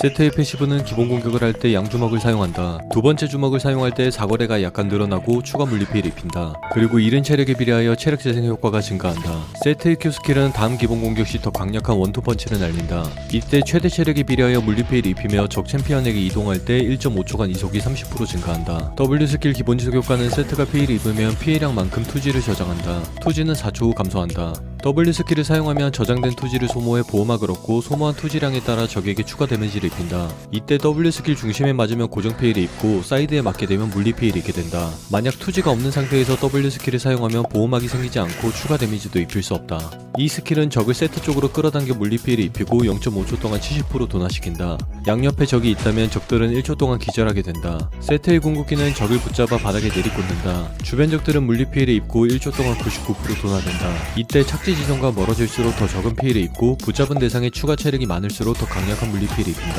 세트의 패시브는 기본 공격을 할 때 양주먹을 사용한다. 두 번째 주먹을 사용할 때 사거리가 약간 늘어나고 추가 물리피해를 입힌다. 그리고 이른 체력에 비례하여 체력 재생 효과가 증가한다. 세트의 Q 스킬은 다음 기본 공격 시 더 강력한 원투 펀치를 날린다. 이때 최대 체력에 비례하여 물리피해를 입히며 적 챔피언에게 이동할 때 1.5초간 이속이 30% 증가한다. W 스킬 기본 지속 효과는 세트가 피해를 입으면 피해량만큼 투지를 저장한다. 투지는 4초 후 감소한다. W 스킬을 사용하면 저장된 투지를 소모해 보호막을 얻고 소모한 투지량에 따라 적에게 추가 데미지를 입힌다. 이때 W 스킬 중심에 맞으면 고정 피해를 입고 사이드에 맞게 되면 물리 피해를 입게 된다. 만약 투지가 없는 상태에서 W 스킬을 사용하면 보호막이 생기지 않고 추가 데미지도 입힐 수 없다. 이 스킬은 적을 세트 쪽으로 끌어당겨 물리 피해를 입히고 0.5초 동안 70% 도나시킨다. 양옆에 적이 있다면 적들은 1초 동안 기절하게 된다. 세트의 궁극기는 적을 붙잡아 바닥에 내리꽂는다. 주변 적들은 물리 피해를 입고 1초 동안 99% 도나된다. 이때 착지 지점과 멀어질수록 더 적은 피해를 입고 붙잡은 대상의 추가 체력이 많을수록 더 강력한 물리 피해를 입힌다.